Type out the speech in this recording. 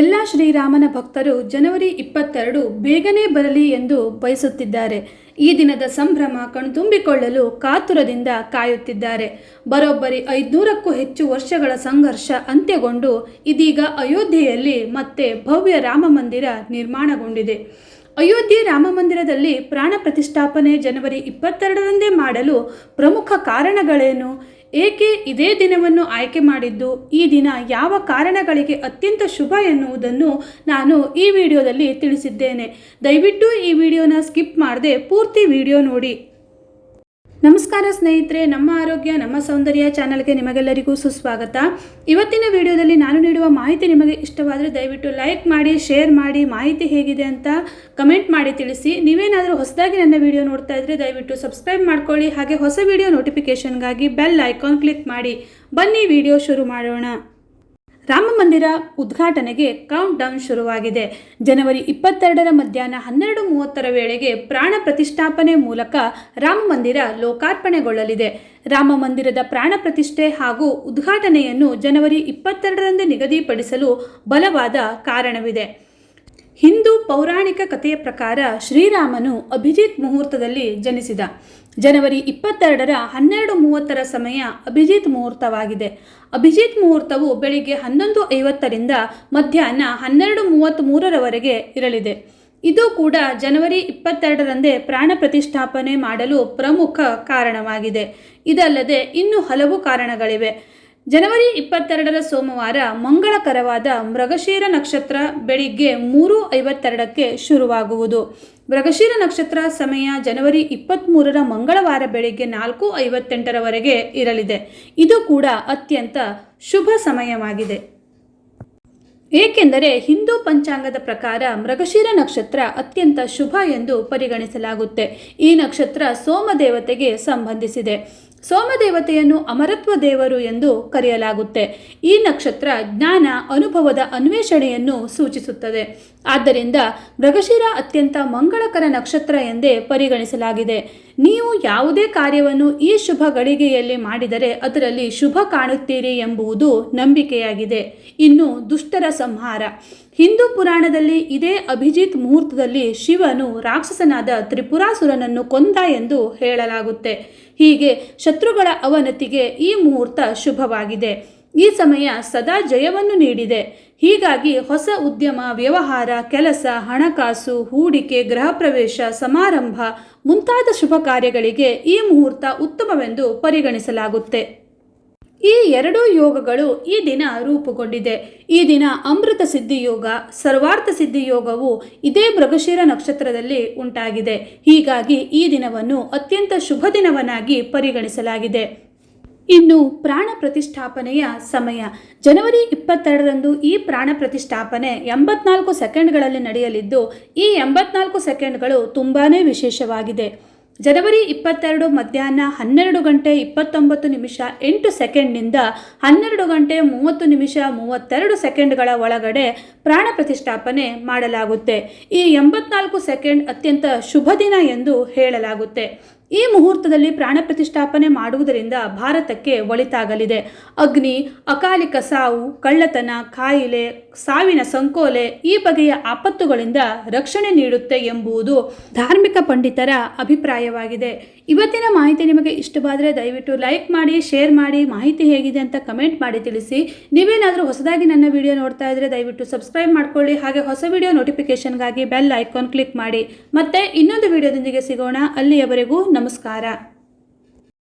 ಎಲ್ಲ ಶ್ರೀರಾಮನ ಭಕ್ತರು ಜನವರಿ ಇಪ್ಪತ್ತೆರಡು ಬೇಗನೆ ಬರಲಿ ಎಂದು ಬಯಸುತ್ತಿದ್ದಾರೆ. ಈ ದಿನದ ಸಂಭ್ರಮ ಕಣ್ತುಂಬಿಕೊಳ್ಳಲು ಕಾತುರದಿಂದ ಕಾಯುತ್ತಿದ್ದಾರೆ. ಬರೋಬ್ಬರಿ ಐದುನೂರಕ್ಕೂ ಹೆಚ್ಚು ವರ್ಷಗಳ ಸಂಘರ್ಷ ಅಂತ್ಯಗೊಂಡು ಇದೀಗ ಅಯೋಧ್ಯೆಯಲ್ಲಿ ಮತ್ತೆ ಭವ್ಯ ರಾಮ ಮಂದಿರ ನಿರ್ಮಾಣಗೊಂಡಿದೆ. ಅಯೋಧ್ಯೆ ರಾಮ ಮಂದಿರದಲ್ಲಿ ಪ್ರಾಣ ಪ್ರತಿಷ್ಠಾಪನೆ ಜನವರಿ ಇಪ್ಪತ್ತೆರಡರಂದೇ ಮಾಡಲು ಪ್ರಮುಖ ಕಾರಣಗಳೇನು? ಏಕೆ ಇದೇ ದಿನವನ್ನು ಆಯ್ಕೆ ಮಾಡಿದ್ದು? ಈ ದಿನ ಯಾವ ಕಾರಣಗಳಿಗೆ ಅತ್ಯಂತ ಶುಭ ಎನ್ನುವುದನ್ನು ನಾನು ಈ ವಿಡಿಯೋದಲ್ಲಿ ತಿಳಿಸಿದ್ದೇನೆ. ದಯವಿಟ್ಟು ಈ ವಿಡಿಯೋನ ಸ್ಕಿಪ್ ಮಾಡದೆ ಪೂರ್ತಿ ವಿಡಿಯೋ ನೋಡಿ. ನಮಸ್ಕಾರ ಸ್ನೇಹಿತರೆ, ನಮ್ಮ ಆರೋಗ್ಯ, ನಮ್ಮ ಸೌಂದರ್ಯ ಚಾನಲ್ಗೆ ನಿಮಗೆಲ್ಲರಿಗೂ ಸುಸ್ವಾಗತ. ಇವತ್ತಿನ ವಿಡಿಯೋದಲ್ಲಿ ನಾನು ನೀಡುವ ಮಾಹಿತಿ ನಿಮಗೆ ಇಷ್ಟವಾದರೆ ದಯವಿಟ್ಟು ಲೈಕ್ ಮಾಡಿ, ಶೇರ್ ಮಾಡಿ, ಮಾಹಿತಿ ಹೇಗಿದೆ ಅಂತ ಕಮೆಂಟ್ ಮಾಡಿ ತಿಳಿಸಿ. ನೀವೇನಾದರೂ ಹೊಸದಾಗಿ ನನ್ನ ವಿಡಿಯೋ ನೋಡ್ತಾ ಇದ್ದರೆ ದಯವಿಟ್ಟು ಸಬ್ಸ್ಕ್ರೈಬ್ ಮಾಡ್ಕೊಳ್ಳಿ, ಹಾಗೆ ಹೊಸ ವಿಡಿಯೋ ನೋಟಿಫಿಕೇಷನ್ಗಾಗಿ ಬೆಲ್ ಐಕಾನ್ ಕ್ಲಿಕ್ ಮಾಡಿ. ಬನ್ನಿ, ವಿಡಿಯೋ ಶುರು ಮಾಡೋಣ. ರಾಮ ಮಂದಿರ ಉದ್ಘಾಟನೆಗೆ ಕೌಂಟ್ ಡೌನ್ ಶುರುವಾಗಿದೆ. ಜನವರಿ ಇಪ್ಪತ್ತೆರಡರ ಮಧ್ಯಾಹ್ನ ಹನ್ನೆರಡು ಮೂವತ್ತರ ವೇಳೆಗೆ ಪ್ರಾಣ ಪ್ರತಿಷ್ಠಾಪನೆ ಮೂಲಕ ರಾಮ ಮಂದಿರ ಲೋಕಾರ್ಪಣೆಗೊಳ್ಳಲಿದೆ. ರಾಮ ಮಂದಿರದ ಪ್ರಾಣ ಪ್ರತಿಷ್ಠೆ ಹಾಗೂ ಉದ್ಘಾಟನೆಯನ್ನು ಜನವರಿ ಇಪ್ಪತ್ತೆರಡರಂದೇ ನಿಗದಿಪಡಿಸಲು ಬಲವಾದ ಕಾರಣವಿದೆ. ಹಿಂದೂ ಪೌರಾಣಿಕ ಕಥೆಯ ಪ್ರಕಾರ ಶ್ರೀರಾಮನು ಅಭಿಜಿತ್ ಮುಹೂರ್ತದಲ್ಲಿ ಜನಿಸಿದ. ಜನವರಿ ಇಪ್ಪತ್ತೆರಡರ ಹನ್ನೆರಡು ಮೂವತ್ತರ ಸಮಯ ಅಭಿಜಿತ್ ಮುಹೂರ್ತವಾಗಿದೆ. ಅಭಿಜಿತ್ ಮುಹೂರ್ತವು ಬೆಳಿಗ್ಗೆ ಹನ್ನೊಂದು ಐವತ್ತರಿಂದ ಮಧ್ಯಾಹ್ನ ಹನ್ನೆರಡು ಮೂವತ್ತ್ಮೂರರವರೆಗೆ ಇರಲಿದೆ. ಇದು ಕೂಡ ಜನವರಿ ಇಪ್ಪತ್ತೆರಡರಂದೇ ಪ್ರಾಣ ಪ್ರತಿಷ್ಠಾಪನೆ ಮಾಡಲು ಪ್ರಮುಖ ಕಾರಣವಾಗಿದೆ. ಇದಲ್ಲದೆ ಇನ್ನೂ ಹಲವು ಕಾರಣಗಳಿವೆ. ಜನವರಿ ಇಪ್ಪತ್ತೆರಡರ ಸೋಮವಾರ ಮಂಗಳಕರವಾದ ಮೃಗಶೀರ ನಕ್ಷತ್ರ ಬೆಳಿಗ್ಗೆ ಮೂರು ಐವತ್ತೆರಡಕ್ಕೆ ಶುರುವಾಗುವುದು. ಮೃಗಶೀರ ನಕ್ಷತ್ರ ಸಮಯ ಜನವರಿ ಇಪ್ಪತ್ತ್ಮೂರರ ಮಂಗಳವಾರ ಬೆಳಿಗ್ಗೆ ನಾಲ್ಕು ಐವತ್ತೆಂಟರವರೆಗೆ ಇರಲಿದೆ. ಇದು ಕೂಡ ಅತ್ಯಂತ ಶುಭ ಸಮಯವಾಗಿದೆ. ಏಕೆಂದರೆ ಹಿಂದೂ ಪಂಚಾಂಗದ ಪ್ರಕಾರ ಮೃಗಶಿರ ನಕ್ಷತ್ರ ಅತ್ಯಂತ ಶುಭ ಎಂದು ಪರಿಗಣಿಸಲಾಗುತ್ತೆ. ಈ ನಕ್ಷತ್ರ ಸೋಮದೇವತೆಗೆ ಸಂಬಂಧಿಸಿದೆ. ಸೋಮದೇವತೆಯನ್ನು ಅಮರತ್ವ ದೇವರು ಎಂದು ಕರೆಯಲಾಗುತ್ತೆ. ಈ ನಕ್ಷತ್ರ ಜ್ಞಾನ, ಅನುಭವದ ಅನ್ವೇಷಣೆಯನ್ನು ಸೂಚಿಸುತ್ತದೆ. ಆದ್ದರಿಂದ ಮೃಗಶಿರ ಅತ್ಯಂತ ಮಂಗಳಕರ ನಕ್ಷತ್ರ ಎಂದೇ ಪರಿಗಣಿಸಲಾಗಿದೆ. ನೀವು ಯಾವುದೇ ಕಾರ್ಯವನ್ನು ಈ ಶುಭ ಗಳಿಗೆಯಲ್ಲಿ ಮಾಡಿದರೆ ಅದರಲ್ಲಿ ಶುಭ ಕಾಣುತ್ತೀರಿ ಎಂಬುದು ನಂಬಿಕೆಯಾಗಿದೆ. ಇನ್ನು ದುಷ್ಟರ ಸಂಹಾರ. ಹಿಂದೂ ಪುರಾಣದಲ್ಲಿ ಇದೇ ಅಭಿಜಿತ್ ಮುಹೂರ್ತದಲ್ಲಿ ಶಿವನು ರಾಕ್ಷಸನಾದ ತ್ರಿಪುರಾಸುರನನ್ನು ಕೊಂದ ಎಂದು ಹೇಳಲಾಗುತ್ತೆ. ಹೀಗೆ ಶತ್ರುಗಳ ಅವನತಿಗೆ ಈ ಮುಹೂರ್ತ ಶುಭವಾಗಿದೆ. ಈ ಸಮಯ ಸದಾ ಜಯವನ್ನು ನೀಡಿದೆ. ಹೀಗಾಗಿ ಹೊಸ ಉದ್ಯಮ, ವ್ಯವಹಾರ, ಕೆಲಸ, ಹಣಕಾಸು, ಹೂಡಿಕೆ, ಗೃಹ ಪ್ರವೇಶ, ಸಮಾರಂಭ ಮುಂತಾದ ಶುಭ ಕಾರ್ಯಗಳಿಗೆ ಈ ಮುಹೂರ್ತ ಉತ್ತಮವೆಂದು ಪರಿಗಣಿಸಲಾಗುತ್ತೆ. ಈ ಎರಡೂ ಯೋಗಗಳು ಈ ದಿನ ರೂಪುಗೊಂಡಿದೆ. ಈ ದಿನ ಅಮೃತ ಸಿದ್ಧಿ ಯೋಗ, ಸರ್ವಾರ್ಥ ಸಿದ್ಧಿ ಯೋಗವು ಇದೇ ಮೃಗಶಿರ ನಕ್ಷತ್ರದಲ್ಲಿ ಉಂಟಾಗಿದೆ. ಹೀಗಾಗಿ ಈ ದಿನವನ್ನು ಅತ್ಯಂತ ಶುಭ ದಿನವನ್ನಾಗಿ ಪರಿಗಣಿಸಲಾಗಿದೆ. ಇನ್ನು ಪ್ರಾಣ ಪ್ರತಿಷ್ಠಾಪನೆಯ ಸಮಯ. ಜನವರಿ ಇಪ್ಪತ್ತೆರಡರಂದು ಈ ಪ್ರಾಣ ಪ್ರತಿಷ್ಠಾಪನೆ ಎಂಬತ್ನಾಲ್ಕು ಸೆಕೆಂಡ್ಗಳಲ್ಲಿ ನಡೆಯಲಿದ್ದು, ಈ ಎಂಬತ್ನಾಲ್ಕು ಸೆಕೆಂಡ್ಗಳು ತುಂಬಾ ವಿಶೇಷವಾಗಿದೆ. ಜನವರಿ ಇಪ್ಪತ್ತೆರಡು ಮಧ್ಯಾಹ್ನ ಹನ್ನೆರಡು ಗಂಟೆ ಇಪ್ಪತ್ತೊಂಬತ್ತು ನಿಮಿಷ ಎಂಟು ಸೆಕೆಂಡ್ನಿಂದ ಹನ್ನೆರಡು ಗಂಟೆ ಮೂವತ್ತು ನಿಮಿಷ ಮೂವತ್ತೆರಡು ಸೆಕೆಂಡ್ಗಳ ಒಳಗಡೆ ಪ್ರಾಣ ಪ್ರತಿಷ್ಠಾಪನೆ ಮಾಡಲಾಗುತ್ತೆ. ಈ ಎಂಬತ್ನಾಲ್ಕು ಸೆಕೆಂಡ್ ಅತ್ಯಂತ ಶುಭ ದಿನ ಎಂದು ಹೇಳಲಾಗುತ್ತೆ. ಈ ಮುಹೂರ್ತದಲ್ಲಿ ಪ್ರಾಣ ಪ್ರತಿಷ್ಠಾಪನೆ ಮಾಡುವುದರಿಂದ ಭಾರತಕ್ಕೆ ಒಳಿತಾಗಲಿದೆ. ಅಗ್ನಿ, ಅಕಾಲಿಕ ಸಾವು, ಕಳ್ಳತನ, ಕಾಯಿಲೆ, ಸಾವಿನ ಸಂಕೋಲೆ ಈ ಬಗೆಯ ಆಪತ್ತುಗಳಿಂದ ರಕ್ಷಣೆ ನೀಡುತ್ತೆ ಎಂಬುದು ಧಾರ್ಮಿಕ ಪಂಡಿತರ ಅಭಿಪ್ರಾಯವಾಗಿದೆ. ಇವತ್ತಿನ ಮಾಹಿತಿ ನಿಮಗೆ ಇಷ್ಟವಾದರೆ ದಯವಿಟ್ಟು ಲೈಕ್ ಮಾಡಿ, ಶೇರ್ ಮಾಡಿ, ಮಾಹಿತಿ ಹೇಗಿದೆ ಅಂತ ಕಮೆಂಟ್ ಮಾಡಿ ತಿಳಿಸಿ. ನೀವೇನಾದರೂ ಹೊಸದಾಗಿ ನನ್ನ ವಿಡಿಯೋ ನೋಡ್ತಾ ಇದ್ದರೆ ದಯವಿಟ್ಟು ಸಬ್ಸ್ಕ್ರೈಬ್ ಮಾಡ್ಕೊಳ್ಳಿ, ಹಾಗೆ ಹೊಸ ವಿಡಿಯೋ ನೋಟಿಫಿಕೇಷನ್ಗಾಗಿ ಬೆಲ್ ಐಕಾನ್ ಕ್ಲಿಕ್ ಮಾಡಿ. ಮತ್ತೆ ಇನ್ನೊಂದು ವಿಡಿಯೋದೊಂದಿಗೆ ಸಿಗೋಣ. ಅಲ್ಲಿಯವರೆಗೂ ನಮಸ್ಕಾರ.